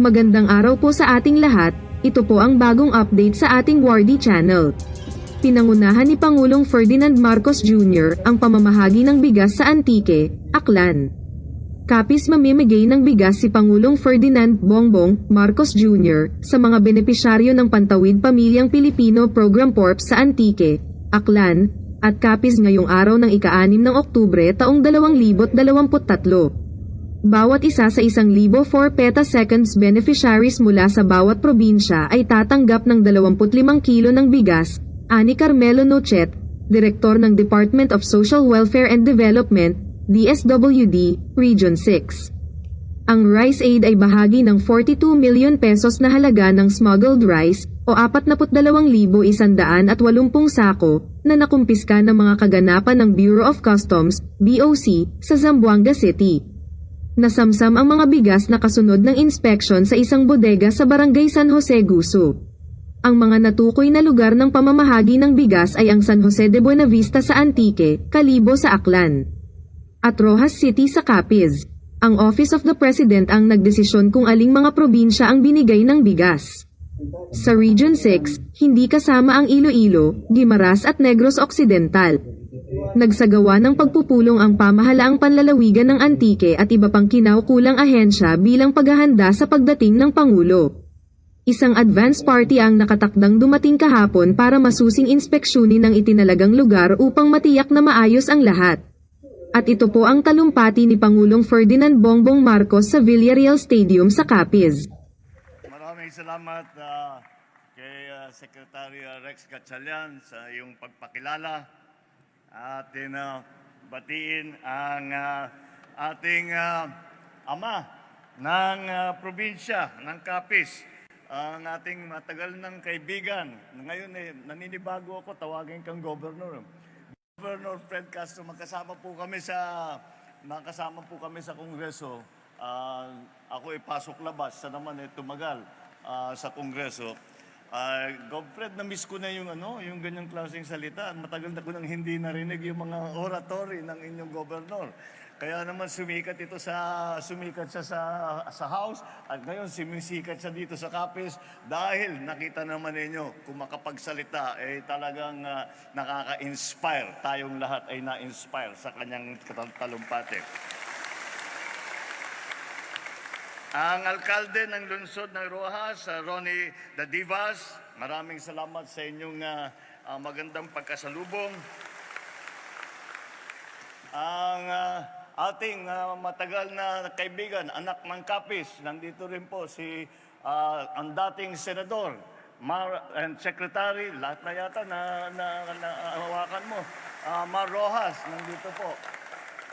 Magandang araw po sa ating lahat, ito po ang bagong update sa ating Wardy channel. Pinangunahan ni Pangulong Ferdinand Marcos Jr. ang pamamahagi ng bigas sa Antique, Aklan. Kapis mamimigay ng bigas si Pangulong Ferdinand Bongbong Marcos Jr. sa mga benepisyaryo ng Pantawid Pamilyang Pilipino Program Corps sa Antique, Aklan, at kapis ngayong araw ng ika-6 ng Oktubre taong 2023. Bawat isa sa isang libo 4 petaseconds beneficiaries mula sa bawat probinsya ay tatanggap ng 25 kilo ng bigas, ani Carmelo Nochet, Direktor ng Department of Social Welfare and Development, DSWD, Region 6. Ang Rice Aid ay bahagi ng 42 million pesos na halaga ng smuggled rice o 42,180 sako na nakumpiska ng mga kaganapan ng Bureau of Customs, BOC, sa Zamboanga City. Nasamsam ang mga bigas na kasunod ng inspeksyon sa isang bodega sa Barangay San Jose Guso. Ang mga natukoy na lugar ng pamamahagi ng bigas ay ang San Jose de Buenavista sa Antique, Kalibo sa Aklan, at Rojas City sa Capiz. Ang Office of the President ang nagdesisyon kung aling mga probinsya ang binigay ng bigas. Sa Region 6, hindi kasama ang Iloilo, Guimaras at Negros Occidental. Nagsagawa ng pagpupulong ang pamahalaang panlalawigan ng Antique at iba pang kinaukulang ahensya bilang paghahanda sa pagdating ng Pangulo. Isang advance party ang nakatakdang dumating kahapon para masusing inspeksyonin ang itinalagang lugar upang matiyak na maayos ang lahat. At ito po ang talumpati ni Pangulong Ferdinand Bongbong Marcos sa Villarreal Stadium sa Capiz. Maraming salamat ah, kay ah, Secretary Rex Gatchalian sa iyong pagpakilala at uh, batiin ang ah, ating ah, ama ng ah, probinsya ng Capiz, ang ating matagal ng kaibigan. Ngayon eh, naninibago ako, tawagin kang governor. Governor Fred Castro, magkasama po kami sa makasama po kami sa Kongreso. Ah, ako ay pasok labas, sa naman ay tumagal ah, sa Kongreso. Uh, Gov Fred, na-miss ko na yung ano, yung ganyang klaseng salita. Matagal na ko nang hindi narinig yung mga oratory ng inyong gobernador. Kaya naman sumikat ito sa sumikat siya sa sa house at ngayon sumisikat siya dito sa Capiz dahil nakita naman ninyo kung makapagsalita eh talagang ah, nakaka-inspire. Tayong lahat ay na-inspire sa kanyang talumpati. Ang alkalde ng lungsod ng Rojas, uh, Ronnie Dadivas, maraming salamat sa inyong ah, ah, magandang pagkasalubong. Ang ah, ating ah, matagal na kaibigan, anak ng Kapis, nandito rin po si ah, ang dating senador, Mar, and Secretary, lahat na yata na, na, na hawakan mo. Ah, Mar Rojas, nandito po.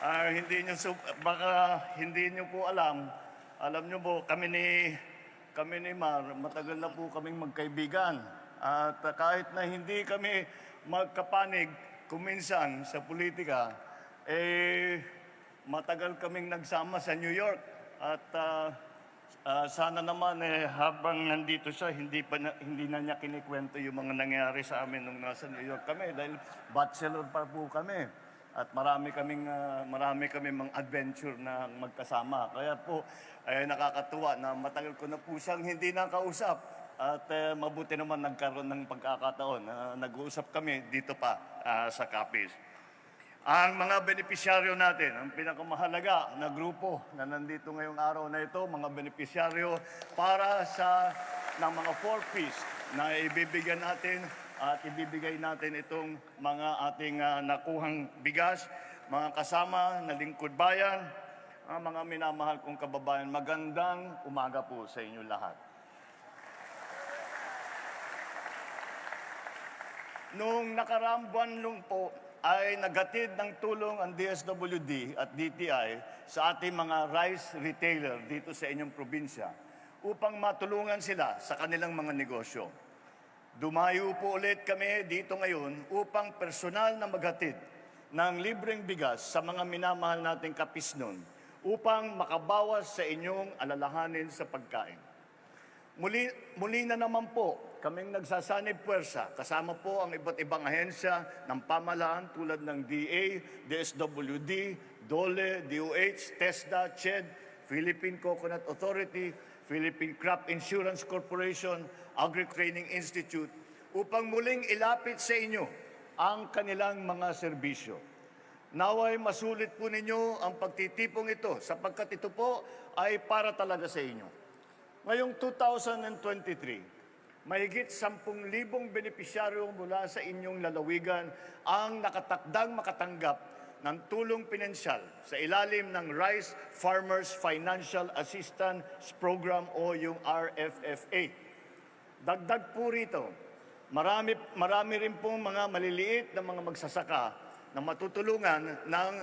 Ah, hindi niyo baka hindi niyo po alam. Alam niyo po kami ni kami ni Mar matagal na po kaming magkaibigan. At ah, kahit na hindi kami magkapanig kuminsan sa politika, eh matagal kaming nagsama sa New York. At ah, ah, sana naman eh habang nandito siya hindi pa na, hindi na niya kinikwento yung mga nangyari sa amin nung nasa New York kami dahil bachelor pa po kami. At marami kaming ah, marami kami mga adventure na magkasama. Kaya po ay nakakatuwa na matagal ko na po siyang hindi nakausap. At eh, mabuti naman nagkaroon ng pagkakataon na nag-uusap kami dito pa ah, sa Capiz. Ang mga benepisyaryo natin, ang pinakamahalaga na grupo na nandito ngayong araw na ito, mga benepisyaryo para sa ng mga four-piece na ibibigyan natin at ibibigay natin itong mga ating ah, nakuhang bigas, mga kasama na lingkod bayan, ang mga minamahal kong kababayan, magandang umaga po sa inyo lahat. Noong nakaraang buwan lang po ay nagatid ng tulong ang DSWD at DTI sa ating mga rice retailer dito sa inyong probinsya upang matulungan sila sa kanilang mga negosyo. Dumayo po ulit kami dito ngayon upang personal na maghatid ng libreng bigas sa mga minamahal nating kapisnon upang makabawas sa inyong alalahanin sa pagkain. Muli, muli na naman po kaming nagsasanib puwersa. Kasama po ang iba't ibang ahensya ng pamahalaan tulad ng DA, DSWD, DOLE, DOH, TESDA, CHED, Philippine Coconut Authority, Philippine Crop Insurance Corporation, Agri-Training Institute upang muling ilapit sa inyo ang kanilang mga serbisyo. Naway masulit po ninyo ang pagtitipong ito sapagkat ito po ay para talaga sa inyo. Ngayong 2023, mahigit 10,000 benepisyaryo mula sa inyong lalawigan ang nakatakdang makatanggap ng tulong pinansyal sa ilalim ng Rice Farmers Financial Assistance Program o yung RFFA. Dagdag po rito, marami, marami rin pong mga maliliit na mga magsasaka na matutulungan ng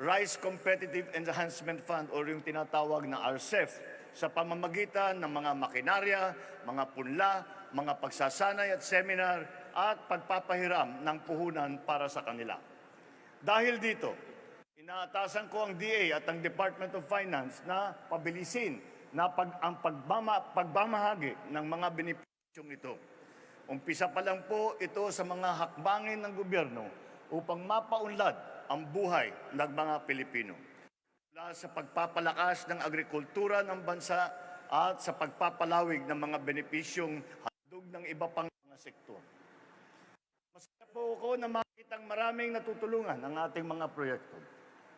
Rice Competitive Enhancement Fund o yung tinatawag na RCEF sa pamamagitan ng mga makinarya, mga punla, mga pagsasanay at seminar at pagpapahiram ng puhunan para sa kanila. Dahil dito, inaatasan ko ang DA at ang Department of Finance na pabilisin na pag, ang pagbama, pagmamahagi ng mga benepisyong ito. Umpisa pa lang po ito sa mga hakbangin ng gobyerno upang mapaunlad ang buhay ng mga Pilipino. Mula sa pagpapalakas ng agrikultura ng bansa at sa pagpapalawig ng mga benepisyong handog ng iba pang mga sektor. Na makitang maraming natutulungan ang ating mga proyekto.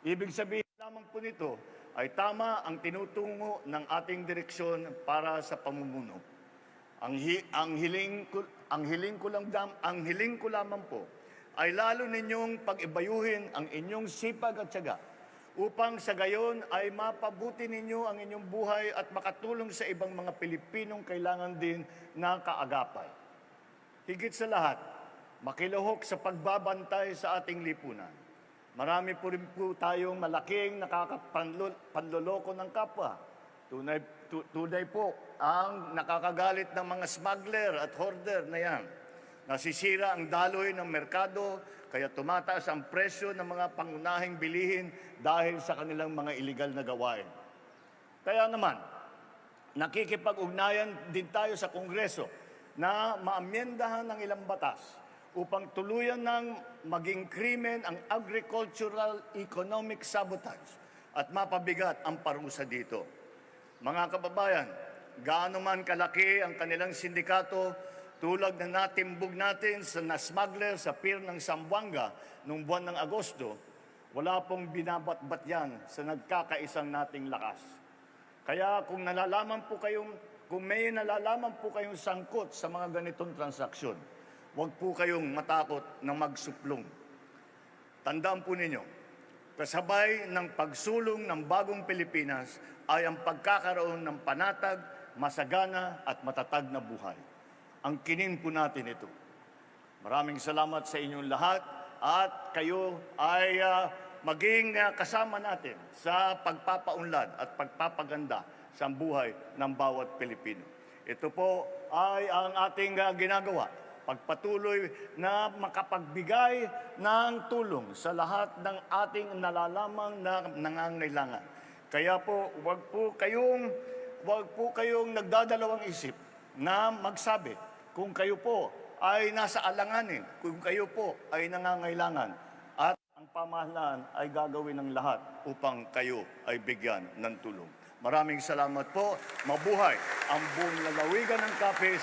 Ibig sabihin lamang po nito ay tama ang tinutungo ng ating direksyon para sa pamumuno. Ang, hi- ang hiling ko ang hiling ko lang dam, ang hiling ko lamang po ay lalo ninyong pag-ibayuhin ang inyong sipag at tiyaga upang sa gayon ay mapabuti ninyo ang inyong buhay at makatulong sa ibang mga Pilipinong kailangan din na kaagapay. Higit sa lahat, makiluhok sa pagbabantay sa ating lipunan. Marami po rin po tayong malaking nakakapanloloko ng kapwa. Tunay, tu- tunay po ang nakakagalit ng mga smuggler at hoarder na yan. Nasisira ang daloy ng merkado, kaya tumataas ang presyo ng mga pangunahing bilihin dahil sa kanilang mga iligal na gawain. Kaya naman, nakikipag-ugnayan din tayo sa Kongreso na maamyendahan ng ilang batas upang tuluyan ng maging krimen ang agricultural economic sabotage at mapabigat ang parusa dito. Mga kababayan, gaano man kalaki ang kanilang sindikato, tulad na natimbog natin sa na-smuggler sa pier ng Zamboanga noong buwan ng Agosto, wala pong binabatbat yan sa nagkakaisang nating lakas. Kaya kung nalalaman po kayong, kung may nalalaman po kayong sangkot sa mga ganitong transaksyon, huwag po kayong matakot na magsuplong. Tandaan po ninyo, kasabay ng pagsulong ng bagong Pilipinas ay ang pagkakaroon ng panatag, masagana at matatag na buhay. Ang kinin po natin ito. Maraming salamat sa inyong lahat at kayo ay ah, maging ah, kasama natin sa pagpapaunlad at pagpapaganda sa buhay ng bawat Pilipino. Ito po ay ang ating ah, ginagawa pagpatuloy na makapagbigay ng tulong sa lahat ng ating nalalamang na nangangailangan. Kaya po, wag po kayong wag po kayong nagdadalawang isip na magsabi kung kayo po ay nasa alanganin, kung kayo po ay nangangailangan at ang pamahalaan ay gagawin ng lahat upang kayo ay bigyan ng tulong. Maraming salamat po. Mabuhay ang buong lalawigan ng Kapis.